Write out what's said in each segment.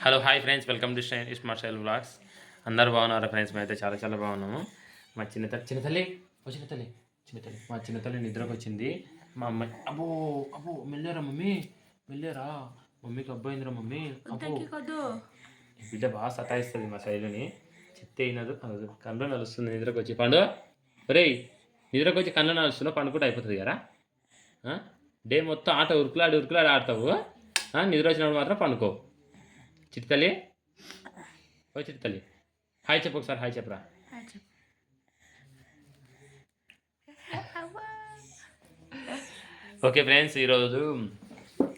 Hello hi friends welcome to Isma style vlogs అందరు బాగున్నారు friends మేమైతే చాలా చాలా బాగున్నాము. మా చిన్న తల్లి చిన్న తల్లి ఓ చిన్న తల్లి చిన్న తల్లి. మా చిన్న తల్లి నిద్రకు వచ్చింది. మా అమ్మాయి అబ్బో అబ్బో మెల్లేరా మమ్మీ? మెల్లేరా? మమ్మీకి అబ్బాయిందిరా మమ్మీ? అబ్బో. బిడ్డ బాగా సతాయిస్తుంది మా శైలిని. చెప్తే అయినదు కళ్ళు నలుస్తుంది నిద్రకు వచ్చి. పండు ఒరేయ్ నిద్రకు వచ్చి కళ్ళు నలుస్తున్నావు పండుకుంటే అయిపోతుంది కదా? డే మొత్తం ఆట ఉరుకులాడి ఉరుకులాడి ఆడతావు? నిద్ర వచ్చినప్పుడు మాత్రం పండుకో. చిట్తల్లి ఓ చిట్తల్లి హాయ్ చెప్పు ఒకసారి హాయ్ చెప్పరా. ఓకే ఫ్రెండ్స్ ఈరోజు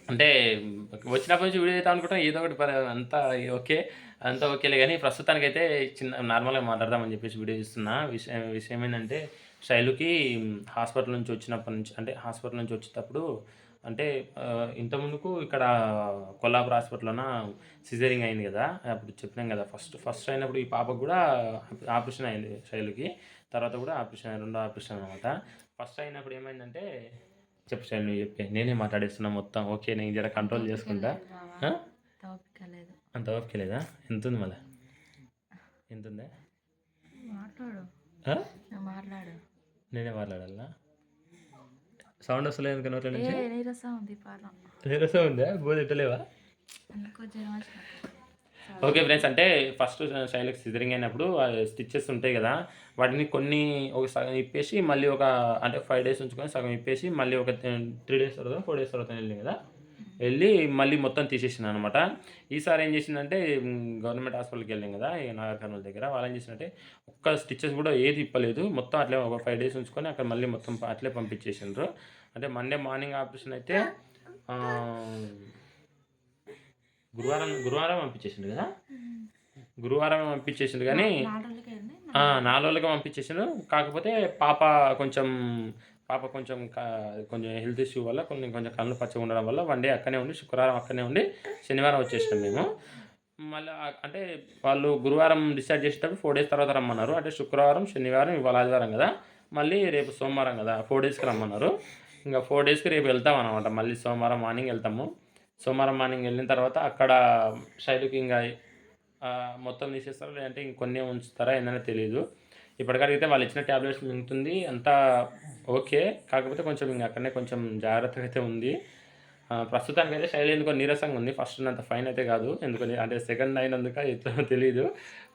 అంటే వచ్చినప్పటి నుంచి వీడియో చేద్దాం అనుకుంటాం ఏదో ఒకటి అంతా ఓకే. అంతా ఓకేలే కానీ ప్రస్తుతానికైతే చిన్న నార్మల్గా మాట్లాడదామని చెప్పేసి వీడియో ఇస్తున్నా విషయం విషయం ఏంటంటే శైలుకి హాస్పిటల్ నుంచి వచ్చినప్పటి నుంచి అంటే హాస్పిటల్ నుంచి వచ్చేటప్పుడు అంటే ఆ, ఇంత ముందుకు ఇక్కడ కొల్లాపూర్ హాస్పిటల్లోన సిజరింగ్ అయింది కదా అప్పుడు చెప్పినాం కదా ఫస్ట్ ఫస్ట్ అయినప్పుడు ఈ పాపకు కూడా ఆపరేషన్ అయింది శైలుకి తర్వాత కూడా ఆపరేషన్ రెండో ఆపరేషన్ అనమాట ఫస్ట్ అయినప్పుడు ఏమైందంటే చెప్పు శైలు నువ్వు చెప్పే నేనే మాట్లాడేస్తున్నా మొత్తం ఓకే నేను జర కంట్రోల్ చేసుకుంటా. అంత ఓపిక లేదా? ఎంత ఉంది మళ్ళా ఎంత ఉందా మాట్లాడు. నేనే మాట్లాడాలా? సౌండ్ వస్తలేదు ఎందుకు నోట్ల ఏ నుంచి? నీరసం ఉంది బోధ వచ్చినట్టు ఓకే ఫ్రెండ్స్ అంటే ఫస్ట్ శైలికి సిజరింగ్ అయినప్పుడు స్టిచ్చెస్ ఉంటాయి కదా వాటిని కొన్ని ఒక సగం ఇప్పేసి మళ్ళీ ఒక అంటే ఫైవ్ డేస్ ఉంచుకొని సగం ఇప్పేసి మళ్ళీ ఒక త్రీ డేస్ తర్వాత ఫోర్ డేస్ తర్వాత వెళ్ళింది కదా? వెళ్ళి మళ్ళీ మొత్తం తీసేసింది అనమాట ఈసారి ఏం చేసిందంటే గవర్నమెంట్ హాస్పిటల్కి వెళ్ళాం కదా ఈ నాగర్ కర్నూలు దగ్గర. వాళ్ళు ఏం చేసిందంటే ఒక్క స్టిచ్చెస్ కూడా ఏది ఇప్పలేదు. మొత్తం అట్లే ఒక ఫైవ్ డేస్ ఉంచుకొని అక్కడ మళ్ళీ మొత్తం అట్లే పంపించేసిండ్రు. అంటే మండే మార్నింగ్ ఆపరేషన్ అయితే గురువారం గురువారం పంపించేసిండు కదా? గురువారం పంపించేసిండు కానీ నాలుగు రోజులుగా పంపించేసిండు కాకపోతే పాప కొంచెం పాప కొంచెం కొంచెం హెల్త్ ఇష్యూ వల్ల కొన్ని కొంచెం కళ్ళు పచ్చగా ఉండడం వల్ల వన్ డే అక్కనే ఉండి శుక్రవారం అక్కనే ఉండి శనివారం వచ్చేసినాం మేము. మళ్ళీ అంటే వాళ్ళు గురువారం డిశ్చార్జ్ చేసేటప్పుడు ఫోర్ డేస్ తర్వాత రమ్మన్నారు. అంటే శుక్రవారం శనివారం ఇవాళ ఆదివారం కదా. మళ్ళీ రేపు సోమవారం కదా ఫోర్ డేస్కి రమ్మన్నారు. ఇంకా ఫోర్ డేస్కి రేపు వెళ్తాం అనమాట మళ్ళీ సోమవారం మార్నింగ్ వెళ్తాము. సోమవారం మార్నింగ్ వెళ్ళిన తర్వాత అక్కడ శైలుకి ఇంకా మొత్తం తీసేస్తారా లేదంటే ఇంకొన్ని ఉంచుతారా ఏంటనే తెలియదు ఇప్పటికడిగితే వాళ్ళు ఇచ్చిన ట్యాబ్లెట్స్ మింగుతుంది అంతా ఓకే. కాకపోతే కొంచెం ఇంకా అక్కడనే కొంచెం జాగ్రత్తగా అయితే ఉంది. ప్రస్తుతానికి అయితే శైలి ఎందుకో నీరసంగా ఉంది. ఫస్ట్ అంత ఫైన్ అయితే కాదు. ఎందుకని అంటే సెకండ్ అయినందుక ఎట్లా తెలియదు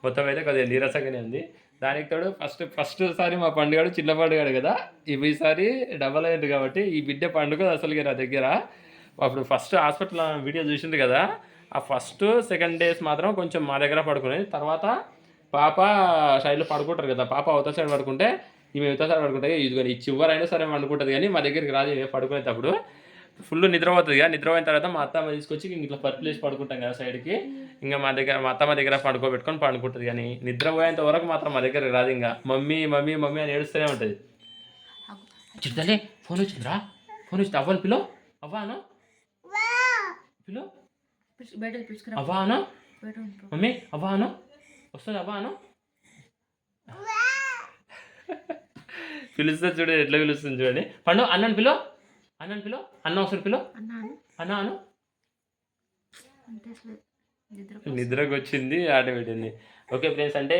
మొత్తం అయితే కొద్దిగా నీరసంగానే ఉంది. దానికి తోడు ఫస్ట్ ఫస్ట్ సారి మా పండుగడు చిన్న పండుగడు కదా. ఇవి ఈసారి డబల్ అయ్యింది కాబట్టి ఈ బిడ్డ పండుగ అసలు నా దగ్గర. అప్పుడు ఫస్ట్ హాస్పిటల్ వీడియో చూసింది కదా. ఆ ఫస్ట్ సెకండ్ డేస్ మాత్రం కొంచెం మా దగ్గర పడుకునేది. తర్వాత పాప సైడ్లో పడుకుంటారు కదా పాప అవతల సైడ్ పడుకుంటే ఈమె ఇవతల సైడ్ పడుకుంటే ఇదిగో ఈ చివరైనా సరే పండుకుంటుంది కానీ మా దగ్గరికి రాదు ఈమె పడుకునేటప్పుడు. ఫుల్ నిద్రపోతుంది కదా నిద్రపోయిన తర్వాత మా అత్తమ్మ తీసుకొచ్చి ఇట్లా పర్పులేసి పడుకుంటాం కదా సైడ్కి. ఇంకా మా దగ్గర మా అత్తమ్మ దగ్గర పడుకోబెట్టుకొని పడుకుంటుంది కానీ నిద్రపోయేంత వరకు మాత్రం మా దగ్గరికి రాదు ఇంకా. మమ్మీ మమ్మీ మమ్మీ అని ఏడుస్తూనే ఉంటుంది. చిట్టలే ఫోన్ వచ్చిందిరా? ఫోన్ వచ్చింది. అవ్వాలి పిలో. అవ్వాను. పిలో. బయట పిలుచుకురా. అవ్వా అను బయట ఉండు. మమ్మీ అవ్వా అను వస్తుంది అను పిలుస్తుంది చూడు ఎట్లా పిలుస్తుంది చూడండి. పండు అన్నని పిలో అన్నని పిలో అన్న ఒకసారి పిలో అన్నాను. అన్న అను. నిద్రకు వచ్చింది ఆట పెట్టింది. ఓకే ఫ్రెండ్స్ అంటే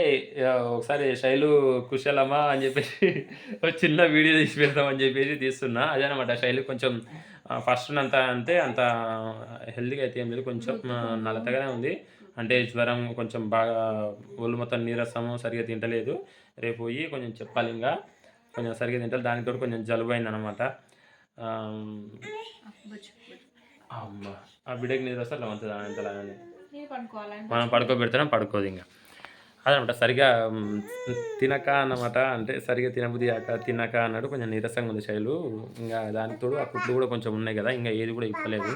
ఒకసారి శైలు కుశలమా అని చెప్పేసి ఒక చిన్న వీడియో తీసి పెడదామని చెప్పేసి తీస్తున్నా. అదేనమాట శైలు కొంచెం ఫస్ట్ అంత అంతే అంత హెల్తీగా అయితే ఏం లేదు. కొంచెం ఆ, నలతగానే ఉంది. అంటే జ్వరం కొంచెం బాగా ఒళ్ళు మొత్తం నీరసము సరిగా తింటలేదు. రేపు పోయి కొంచెం చెప్పాలి ఇంకా. కొంచెం సరిగా తింటారు దానితో కొంచెం జలుబు అయింది అనమాట అమ్మ ఆ బిడ్డకి నిద్ర వస్తే అట్లా మంచిది అంతలాగానే. మనం పడుకోబెడితేనే పడుకోదు ఇంకా. అదనమాట. సరిగా తినక అన్నమాట. అంటే సరిగా తినబుద్ధి కాక తినక అన్నాడు. కొంచెం నీరసంగా ఉంది శైలు. ఇంకా దానికి తోడు ఆ కుట్లు కూడా కొంచెం ఉన్నాయి కదా. ఇంకా ఏది కూడా ఇప్పలేదు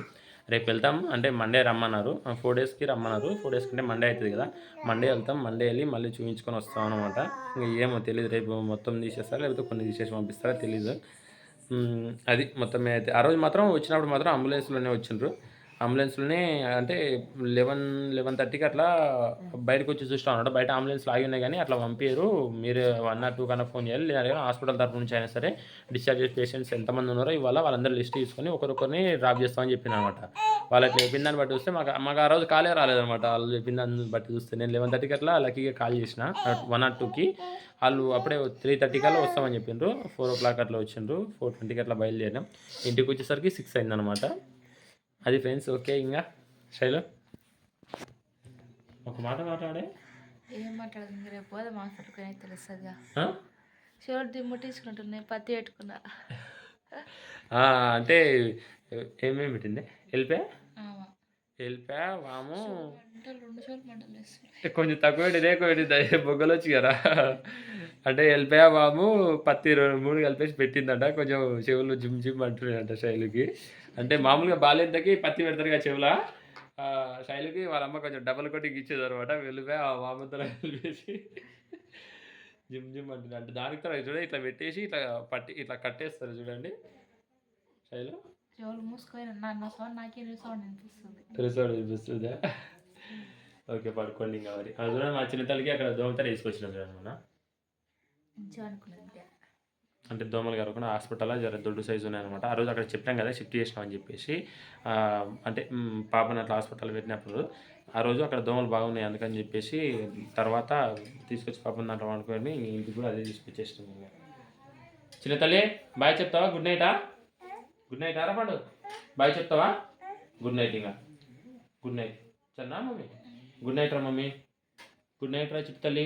రేపు వెళ్తాం. అంటే మండే రమ్మన్నారు. ఫోర్ డేస్కి రమ్మన్నారు. ఫోర్ డేస్కి అంటే మండే అవుతుంది కదా. మండే వెళ్తాం. మండే వెళ్ళి మళ్ళీ చూపించుకొని వస్తాం అనమాట ఇంకా ఏమో తెలియదు రేపు మొత్తం తీసేస్తారా? లేకపోతే కొన్ని తీసేసి పంపిస్తారా? తెలియదు అది మొత్తం అయితే. ఆ రోజు మాత్రం వచ్చినప్పుడు మాత్రం అంబులెన్స్లోనే వచ్చిండ్రు. అంబులెన్స్లోనే అంటే లెవెన్ లెవెన్ థర్టీకి అట్లా బయటకు వచ్చి చూస్తా ఉన్నాడు. బయట అంబులెన్స్లు ఆగి ఉన్నాయి కానీ అట్లా పంపించారు మీరు వన్ ఆర్ టూ కన్నా ఫోన్ చేయాలి. లేదా హాస్పిటల్ తరపు నుంచి అయినా సరే డిశ్చార్జ్ చేసే పేషెంట్స్ ఎంతమంది ఉన్నారో ఇవాళ వాళ్ళందరూ లిస్ట్ తీసుకొని ఒకరొకరిని డ్రాప్ చేస్తామని చెప్పింది అనమాట వాళ్ళకి చెప్పిన దాన్ని బట్టి చూస్తే మాకు మాకు ఆ రోజు కాలే రాలేదనమాట వాళ్ళు చెప్పిన దాన్ని బట్టి చూస్తే నేను లెవెన్ థర్టీకి అట్లా లక్కీగా కాల్ చేసిన. వన్ ఆర్ టూకి వాళ్ళు అప్పుడే త్రీ థర్టీ కల్లా వస్తామని చెప్పిండ్రు ఫోర్ ఓ క్లాక్ అట్లా వచ్చిండ్రు. ఫోర్ ట్వంటీకి అట్లా బయలుదేరినాం. ఇంటికి వచ్చేసరికి సిక్స్ అయిందనమాట అది ఫ్రెండ్స్ ఓకే ఇంకా శైలు? ఒక మాట మాట్లాడే? ఏం మాట్లాడుతుంది రేపు పోదాం హాస్పిటల్కి తెలుస్తుందిగా. ఆ? షోల్డర్ ముట్టించుకుంటున్నాయి పత్తి పెట్టుకున్నా. అంటే ఏమేమి పెట్టింది? వెళ్ళిపోయా. వెళ్ళిపోయా వాము? కొంచెం తక్కువ పెట్టి ఇదే బొగ్గలు వచ్చి కదా. అంటే వెళ్ళిపోయా వాము పత్తి రెండు మూడు కలిపేసి పెట్టిందంట. కొంచెం చెవులు జిమ్ జిమ్ అంటున్నాయంట శైలుకి. అంటే మామూలుగా బాలేంతకి పత్తి పెడతారు కదా చెవుల? ఆ, శైలుకి వాళ్ళ అమ్మ కొంచెం డబల్ కొట్టి ఇచ్చేది అనమాట. వెళ్ళిపోయి ఆ కలిపేసి జిమ్ జిమ్ అంటుంది అంటే దానికి కూడా చూడ ఇట్లా పెట్టేసి ఇట్లా పట్టి ఇట్లా కట్టేస్తారు చూడండి. శైలు? చెవులు మూసుకొని నా నా సౌండ్ నాకే సౌండ్ అనిపిస్తుంది ఓకే పడుకోండి ఇంకా మరి. అది చూడండి మా చిన్న తల్లికి అక్కడ దోమతర వేసుకొచ్చినాం చూడండి మన అంటే దోమలు కరగకుండా హాస్పిటల్లో జర దొడ్డు సైజు ఉన్నాయన్నమాట. ఆ రోజు అక్కడ చెప్పాం కదా షిఫ్ట్ చేసినాం అని చెప్పేసి అంటే పాపని అట్లా హాస్పిటల్ పెట్టినప్పుడు ఆ రోజు అక్కడ దోమలు బాగున్నాయి అందుకని చెప్పేసి తర్వాత తీసుకొచ్చి పాపని దాంట్లో అనుకొని ఇంటికి కూడా అదే తీసుకొచ్చేసినాం చిన్న తల్లి బాయ్ చెప్తావా? గుడ్ నైటా గుడ్ నైట్ ఆరా పండు బాయ్ చెప్తావా? గుడ్ నైట్ ఇంకా. గుడ్ నైట్ సరేనా మమ్మీ? గుడ్ నైట్ రా మమ్మీ. గుడ్ నైట్ రా చెప్తల్లి